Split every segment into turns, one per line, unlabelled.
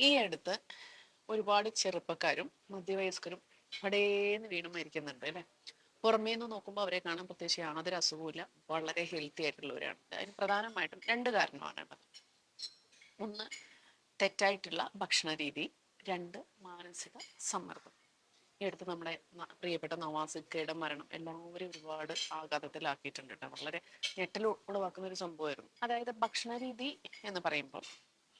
ഈ അടുത്ത് ഒരുപാട് ചെറുപ്പക്കാരും മധ്യവയസ്കരും പടേന്ന് വീണ് മരിക്കുന്നുണ്ട് അല്ലെ? പുറമേ നിന്ന് നോക്കുമ്പോൾ അവരെ കാണാൻ പ്രത്യേകിച്ച് യാതൊരു അസുഖവുമില്ല. വളരെ ഹെൽത്തി ആയിട്ടുള്ളവരാണ്. അതിന് പ്രധാനമായിട്ടും രണ്ട് കാരണമാണ് ഉള്ളത്. ഒന്ന് തെറ്റായിട്ടുള്ള ഭക്ഷണ രീതി രണ്ട് മാനസിക സമ്മർദ്ദം. ഈ അടുത്ത് നമ്മുടെ പ്രിയപ്പെട്ട നവാസിക്കയുടെ മരണം എല്ലാവരും ഒരുപാട് ആഘാതത്തിലാക്കിയിട്ടുണ്ട് കേട്ടോ. വളരെ ഞെട്ടൽ ഉളവാക്കുന്ന ഒരു സംഭവമായിരുന്നു. അതായത് ഭക്ഷണ രീതി എന്ന് പറയുമ്പോൾ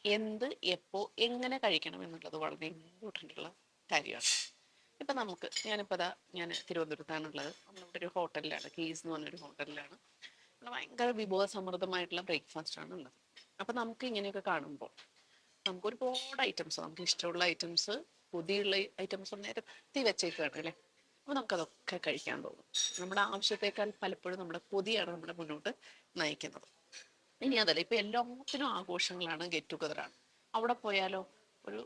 എന്ത് എപ്പോ എങ്ങനെ കഴിക്കണം എന്നുള്ളത് വളരെ ഇമ്പോർട്ടന്റ് ഉള്ള കാര്യമാണ്. ഇപ്പൊ നമുക്ക് ഞാനിപ്പോ അതാ ഞാൻ തിരുവനന്തപുരത്താണുള്ളത്. നമ്മളിവിടെ ഒരു ഹോട്ടലിലാണ് കീസ് എന്ന് പറഞ്ഞൊരു ഹോട്ടലിലാണ്. ഇവിടെ ഭയങ്കര വിഭവസമൃദ്ധമായിട്ടുള്ള ബ്രേക്ക്ഫാസ്റ്റ് ആണ് ഉള്ളത്. അപ്പൊ നമുക്ക് ഇങ്ങനെയൊക്കെ കാണുമ്പോൾ നമുക്ക് ഒരുപാട് ഐറ്റംസ് നമുക്ക് ഇഷ്ടമുള്ള ഐറ്റംസ് പുതിയുള്ള ഐറ്റംസ് നിരത്തി വെച്ചേക്കാണ് അല്ലേ? അപ്പൊ നമുക്കതൊക്കെ കഴിക്കാൻ തോന്നും. നമ്മുടെ ആവശ്യത്തേക്കാൾ പലപ്പോഴും നമ്മുടെ കൊതിയാണ് നമ്മുടെ മുന്നോട്ട് നയിക്കുന്നത്. ഇനി അതല്ല. ഇപ്പൊ എല്ലാത്തിനും ആഘോഷങ്ങളാണ് ഗെറ്റ് ടുഗദറാണ് അവിടെ പോയാലോ ഒരു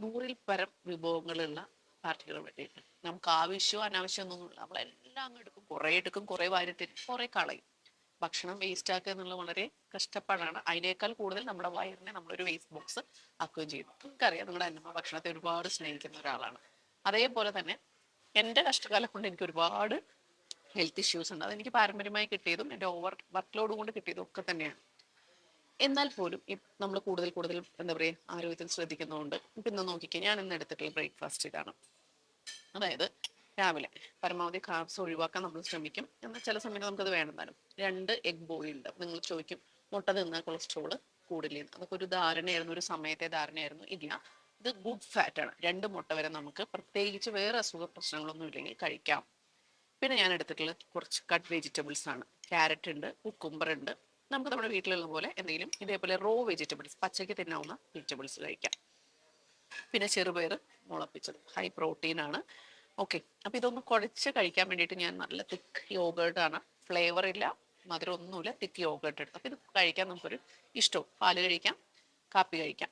നൂറിൽ പരം വിഭവങ്ങളുള്ള പാർട്ടികൾ വേണ്ടിയിട്ട് നമുക്ക് ആവശ്യമോ അനാവശ്യമോ ഒന്നുമില്ല. നമ്മളെല്ലാം അങ്ങ് എടുക്കും. കുറെ എടുക്കും കുറെ വാരിത്തരും കുറെ കളയും. ഭക്ഷണം വേസ്റ്റ് ആക്കുക എന്നുള്ളത് വളരെ കഷ്ടപ്പാടാണ്. അതിനേക്കാൾ കൂടുതൽ നമ്മുടെ വയറിനെ നമ്മളൊരു വേസ്റ്റ് ബോക്സ് ആക്കുകയും ചെയ്യും. നമുക്കറിയാം നിങ്ങളുടെ അന്നമ്മ ഭക്ഷണത്തെ ഒരുപാട് സ്നേഹിക്കുന്ന ഒരാളാണ്. അതേപോലെ തന്നെ എന്റെ കഷ്ടകാലം കൊണ്ട് എനിക്ക് ഒരുപാട് ഹെൽത്ത് ഇഷ്യൂസ് ഉണ്ട്. അതെനിക്ക് പാരമ്പര്യമായി കിട്ടിയതും എന്റെ ഓവർ വർക്ക് ലോഡ് കൊണ്ട് കിട്ടിയതും ഒക്കെ തന്നെയാണ്. എന്നാൽ പോലും നമ്മൾ കൂടുതൽ കൂടുതൽ എന്താ പറയുക ആരോഗ്യത്തിൽ ശ്രദ്ധിക്കുന്നതുകൊണ്ട് ഇന്ന് നോക്കിക്കേ ഞാൻ ഇന്ന് എടുത്തിട്ടുള്ള ബ്രേക്ക്ഫാസ്റ്റ് ഇതാണ്. അതായത് രാവിലെ പരമാവധി കാർബ്സ് ഒഴിവാക്കാൻ നമ്മൾ ശ്രമിക്കും. എന്നാൽ ചില സമയത്ത് നമുക്കത് വേണമെന്നാലും രണ്ട് എഗ് ബോയിൽഡ് നിങ്ങൾ ചോദിക്കും മുട്ട തിന്നാൽ കൊളസ്ട്രോൾ കൂടില്ലേ. അതൊക്കെ ഒരു ധാരണയായിരുന്നു ഒരു സമയത്തെ ധാരണയായിരുന്നു. ഇല്ല. ഇത് ഗുഡ് ഫാറ്റ് ആണ്. രണ്ട് മുട്ട വരെ നമുക്ക് പ്രത്യേകിച്ച് വേറെ അസുഖ പ്രശ്നങ്ങളൊന്നും ഇല്ലെങ്കിൽ കഴിക്കാം. പിന്നെ ഞാൻ എടുത്തിട്ടുള്ളത് കുറച്ച് കട്ട് വെജിറ്റബിൾസ് ആണ്. ക്യാരറ്റ് ഉണ്ട് കുക്കുംബർ ഉണ്ട്. നമുക്ക് നമ്മുടെ വീട്ടിലുള്ള പോലെ എന്തെങ്കിലും ഇതേപോലെ റോ വെജിറ്റബിൾസ് പച്ചയ്ക്ക് തിന്നാവുന്ന വെജിറ്റബിൾസ് കഴിക്കാം. പിന്നെ ചെറുപയർ മുളപ്പിച്ചത്. ഹൈ പ്രോട്ടീൻ ആണ്. ഓക്കെ അപ്പൊ ഇതൊന്ന് കുഴച്ച് കഴിക്കാൻ വേണ്ടിട്ട് ഞാൻ നല്ല തിക്ക് യോഗേർട്ട് ആണ്. ഫ്ലേവർ ഇല്ല മധുരം ഒന്നുമില്ല തിക്ക് യോഗേർട്ട് എടുത്തു അപ്പൊ ഇത് കഴിക്കാൻ നമുക്കൊരു ഇഷ്ടവും. പാൽ കഴിക്കാം കാപ്പി കഴിക്കാം.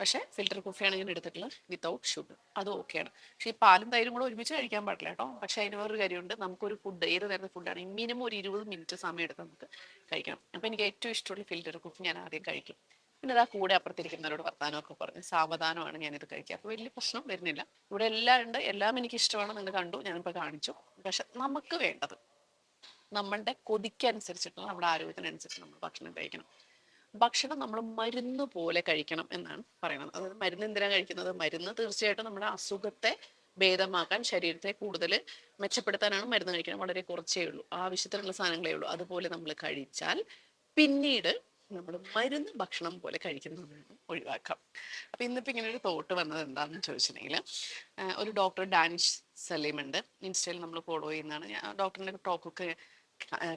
പക്ഷേ ഫിൽറ്റർ കോഫിയാണ് ഞാൻ എടുത്തിട്ടുള്ളത് വിത്തൗട്ട് ഷുഗർ അത് ഓക്കെയാണ് പക്ഷേ ഈ പാലും തൈരും കൂടെ ഒരുമിച്ച് കഴിക്കാൻ പാടില്ല കേട്ടോ. പക്ഷേ അതിന് വേറൊരു കാര്യമുണ്ട്. നമുക്കൊരു ഫുഡ് ഏത് തരുന്ന ഫുഡാണ് മിനിമം ഒരു ഇരുപത് മിനിറ്റ് സമയം എടുത്ത് നമുക്ക് കഴിക്കണം. അപ്പം എനിക്ക് ഏറ്റവും ഇഷ്ടമുള്ള ഫിൽറ്റർ കോഫി ഞാൻ ആദ്യം കഴിക്കും. പിന്നെ അതാ കൂടെ അപ്പുറത്തിരിക്കുന്നവരോട് വർത്താനമൊക്കെ പറഞ്ഞ് സാവധാനമാണ് ഞാനിത് കഴിക്കുക. അപ്പോൾ വലിയ പ്രശ്നം വരുന്നില്ല. ഇവിടെ എല്ലാം ഉണ്ട് എല്ലാം എനിക്ക് ഇഷ്ടമാണ്. നിങ്ങൾ കണ്ടു. ഞാനിപ്പോൾ കാണിച്ചു. പക്ഷെ നമുക്ക് വേണ്ടത് നമ്മളുടെ കൊതിക്കനുസരിച്ചിട്ടുള്ള നമ്മുടെ ആരോഗ്യത്തിനനുസരിച്ച് നമ്മൾ ഭക്ഷണം കഴിക്കണം. ഭക്ഷണം നമ്മൾ മരുന്ന് പോലെ കഴിക്കണം എന്നാണ് പറയുന്നത്. അതായത് മരുന്ന് എന്തിനാണ് കഴിക്കുന്നത്? മരുന്ന് തീർച്ചയായിട്ടും നമ്മുടെ അസുഖത്തെ ഭേദമാക്കാൻ ശരീരത്തെ കൂടുതൽ മെച്ചപ്പെടുത്താനാണ് മരുന്ന് കഴിക്കുന്നത് വളരെ കുറച്ചേ ഉള്ളൂ. ആവശ്യത്തിനുള്ള സാധനങ്ങളേ ഉള്ളൂ. അതുപോലെ നമ്മൾ കഴിച്ചാൽ പിന്നീട് നമ്മൾ മരുന്ന് ഭക്ഷണം പോലെ കഴിക്കുന്നത് ഒഴിവാക്കാം. അപ്പൊ ഇന്നിപ്പോ ഇങ്ങനെ ഒരു തോട്ട് വന്നത് എന്താണെന്ന് ചോദിച്ചിട്ടുണ്ടെങ്കിൽ ഒരു ഡോക്ടർ ഡാനിഷ് സലീം ഉണ്ട് ഇൻസ്റ്റയിൽ നമ്മൾ ഫോളോ ചെയ്യുന്നതാണ്. ഡോക്ടറിന്റെ ടോക്കൊക്കെ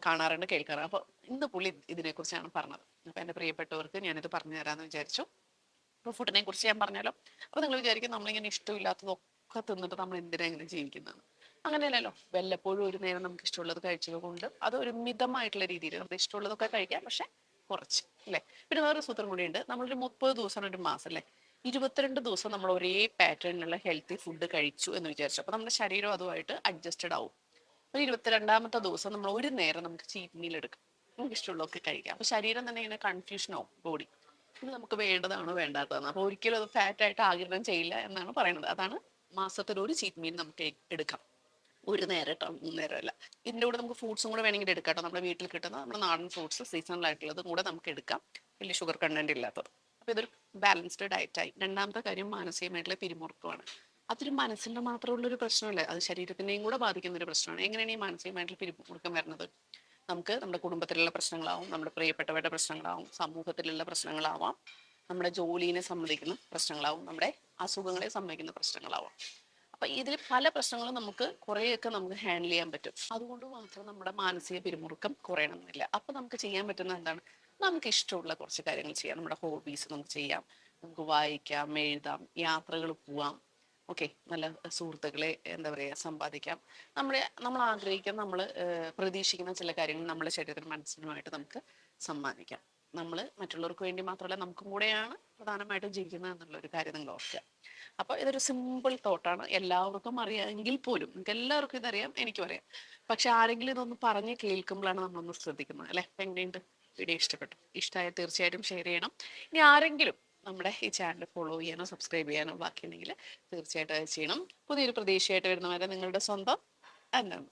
കാണാറുണ്ട് കേൾക്കാറുണ്ട്. അപ്പോൾ ഇന്ന് പുള്ളി ഇതിനെ കുറിച്ചാണ് പറഞ്ഞത്. അപ്പൊ എന്റെ പ്രിയപ്പെട്ടവർക്ക് ഞാനിത് പറഞ്ഞു തരാമെന്ന് വിചാരിച്ചു. അപ്പോൾ ഫുഡിനെ കുറിച്ച് ഞാൻ പറഞ്ഞാലോ അപ്പോൾ നിങ്ങൾ വിചാരിക്കും നമ്മളിങ്ങനെ ഇഷ്ടമില്ലാത്തതൊക്കെ തിന്നിട്ട് നമ്മൾ എന്തിനാ ഇങ്ങനെ ജീവിക്കുന്നത് അങ്ങനെയല്ലല്ലോ. വല്ലപ്പോഴും ഒരു നേരം നമുക്ക് ഇഷ്ടമുള്ളത് കഴിച്ചത് കൊണ്ട് അത് ഒരു മിതമായിട്ടുള്ള രീതിയിൽ നമുക്ക് ഇഷ്ടമുള്ളതൊക്കെ കഴിക്കാം പക്ഷെ കുറച്ച് അല്ലേ? പിന്നെ വേറൊരു സൂത്രം കൂടിയുണ്ട് നമ്മളൊരു മുപ്പത് ദിവസം ഒരു മാസം അല്ലേ? ഇരുപത്തിരണ്ട് ദിവസം നമ്മൾ ഒരേ പാറ്റേണിലുള്ള ഹെൽത്തി ഫുഡ് കഴിച്ചു എന്ന് വിചാരിച്ചു. അപ്പോൾ നമ്മുടെ ശരീരം അതുമായിട്ട് അഡ്ജസ്റ്റഡ് ആവും ഒരു ഇരുപത്തിരണ്ടാമത്തെ ദിവസം നമ്മൾ ഒരു നേരം നമുക്ക് ചീറ്റ് മീൽ എടുക്കാം നമുക്ക് ഇഷ്ടമുള്ളതൊക്കെ കഴിക്കാം. അപ്പൊ ശരീരം തന്നെ ഇങ്ങനെ കൺഫ്യൂഷൻ ആവും ബോഡി ഇത് നമുക്ക് വേണ്ടതാണോ വേണ്ടാത്തതാണ്? അപ്പോൾ ഒരിക്കലും അത് ഫാറ്റ് ആയിട്ട് ആകിരണം ചെയ്യില്ല എന്നാണ് പറയുന്നത്. അതാണ് മാസത്തിൽ ഒരു ചീറ്റ് മീൽ നമുക്ക് എടുക്കാം. ഒരു നേരം കേട്ടോ മൂന്ന് നേരം അല്ല. ഇതിന്റെ കൂടെ നമുക്ക് ഫ്രൂട്ട്സും കൂടെ വേണമെങ്കിൽ എടുക്കാം കേട്ടോ നമ്മുടെ വീട്ടിൽ കിട്ടുന്ന നമ്മുടെ നാടൻ ഫ്രൂട്ട്സ് സീസണൽ ആയിട്ടുള്ളതും കൂടെ നമുക്ക് എടുക്കാം. വലിയ ഷുഗർ കണ്ടന്റ് ഇല്ലാത്തത്. അപ്പോൾ ഇതൊരു ബാലൻസ്ഡ് ഡയറ്റായി രണ്ടാമത്തെ കാര്യം മാനസികമായിട്ടുള്ള പിരിമുറുക്കമാണ്. അതൊരു മനസ്സിന്റെ മാത്രമുള്ള ഒരു പ്രശ്നമല്ല? അത് ശരീരത്തിനെയും കൂടെ ബാധിക്കുന്ന ഒരു പ്രശ്നമാണ്. എങ്ങനെയാണ് ഈ മാനസികമായിട്ടുള്ള പിരിമുറുക്കം വരുന്നത്? നമുക്ക് നമ്മുടെ കുടുംബത്തിലുള്ള പ്രശ്നങ്ങളാവും നമ്മുടെ പ്രിയപ്പെട്ടവരുടെ പ്രശ്നങ്ങളാവും സമൂഹത്തിലുള്ള പ്രശ്നങ്ങളാവാം നമ്മുടെ ജോലിനെ സംബന്ധിക്കുന്ന പ്രശ്നങ്ങളാവും നമ്മുടെ അസുഖങ്ങളെ സംബന്ധിക്കുന്ന പ്രശ്നങ്ങളാവാം. അപ്പൊ ഇതിൽ പല പ്രശ്നങ്ങളും നമുക്ക് കുറേയൊക്കെ നമുക്ക് ഹാൻഡിൽ ചെയ്യാൻ പറ്റും. അതുകൊണ്ട് മാത്രം നമ്മുടെ മാനസിക പിരിമുറുക്കം കുറയണമെന്നില്ല. അപ്പൊ നമുക്ക് ചെയ്യാൻ പറ്റുന്ന എന്താണ്? നമുക്ക് ഇഷ്ടമുള്ള കുറച്ച് കാര്യങ്ങൾ ചെയ്യാം. നമ്മുടെ ഹോബീസ് നമുക്ക് ചെയ്യാം. നമുക്ക് വായിക്കാം എഴുതാം യാത്രകൾ പോവാം. ഓക്കെ. നല്ല സുഹൃത്തുക്കളെ എന്താ പറയുക സമ്പാദിക്കാം. നമ്മളെ നമ്മൾ ആഗ്രഹിക്കുന്ന നമ്മൾ പ്രതീക്ഷിക്കുന്ന ചില കാര്യങ്ങൾ നമ്മുടെ ശരീരത്തിനും മനസ്സിനുമായിട്ട് നമുക്ക് സമ്മാനിക്കാം. നമ്മൾ മറ്റുള്ളവർക്ക് വേണ്ടി മാത്രമല്ല നമുക്കും കൂടെയാണ് പ്രധാനമായിട്ടും ജീവിക്കുന്നത് എന്നുള്ള ഒരു കാര്യം നിങ്ങൾ ഓർക്കുക. അപ്പോൾ ഇതൊരു സിമ്പിൾ തോട്ടാണ്. എല്ലാവർക്കും അറിയാമെങ്കിൽ പോലും നിങ്ങൾക്ക് എല്ലാവർക്കും ഇതറിയാം എനിക്കും അറിയാം. പക്ഷെ ആരെങ്കിലും ഇതൊന്ന് പറഞ്ഞ് കേൾക്കുമ്പോഴാണ് നമ്മളൊന്ന് ശ്രദ്ധിക്കുന്നത് അല്ലെ? എങ്ങനെയുണ്ട്? വീഡിയോ ഇഷ്ടപ്പെട്ടു. ഇഷ്ടമായ തീർച്ചയായിട്ടും ഷെയർ ചെയ്യണം. ഇനി ആരെങ്കിലും നമ്മുടെ ഈ ചാനൽ ഫോളോ ചെയ്യാനോ സബ്സ്ക്രൈബ് ചെയ്യാനോ ബാക്കിയുണ്ടെങ്കിൽ തീർച്ചയായിട്ടും അത് ചെയ്യണം. പുതിയൊരു പ്രതീക്ഷയായിട്ട് വരുന്നവരെ നിങ്ങളുടെ സ്വന്തം അന്നമ്മ